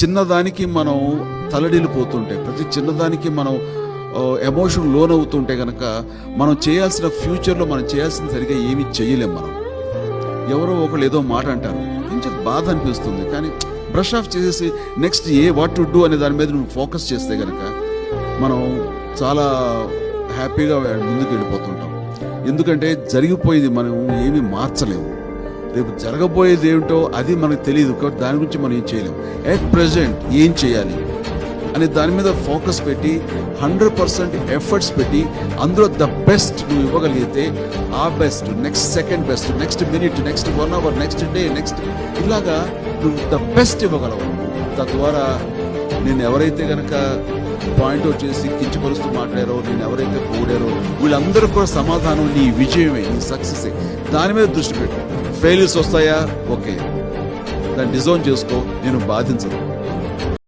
చిన్నదానికి మనం తలడిల్లిపోతుంటే ప్రతి చిన్నదానికి మనం ఎమోషన్ లోన్ అవుతుంటే కనుక మనం చేయాల్సిన ఫ్యూచర్లో మనం చేయాల్సిన సరిగా ఏమీ చేయలేం మనం. ఎవరో ఒకళ్ళు ఏదో మాట అంటారు. కొంచెం బాధ అనిపిస్తుంది. కానీ బ్రష్ ఆఫ్ చేసేసి నెక్స్ట్ ఏ వాట్ టు డూ అనే దాని మీద నువ్వు ఫోకస్ చేస్తే కనుక మనం చాలా హ్యాపీగా ముందుకు వెళ్ళిపోతుంటాం ఎందుకంటే జరిగిపోయేది మనం ఏమీ మార్చలేము. రేపు జరగబోయేది ఏమిటో అది మనకు తెలియదు. కాబట్టి దాని గురించి మనం ఏం చేయలేము ఎట్ ప్రజెంట్ ఏం చేయాలి? అనే దాని మీద ఫోకస్ పెట్టి హండ్రెడ్ పర్సెంట్ ఎఫర్ట్స్ పెట్టి అందులో ద బెస్ట్ నువ్వు ఇవ్వగలిగితే ఆ best next second best next minute next one hour next day next ఇలాగా నువ్వు ద బెస్ట్ ఇవ్వగలవు. తద్వారా నేను ఎవరైతే కనుక పాయింట్ అవుట్ చేసి కించపరుస్తూ మాట్లాడారో నేను ఎవరైతే పోడారో వీళ్ళందరూ కూడా సమాధానం నీ విజయమే నీ సక్సెస్ దాని మీద దృష్టి పెట్టు. ఫెయిల్స్ వస్తాయా? ఓకే. దాన్ని డిజైన్ చేసుకో నేను బాధించను.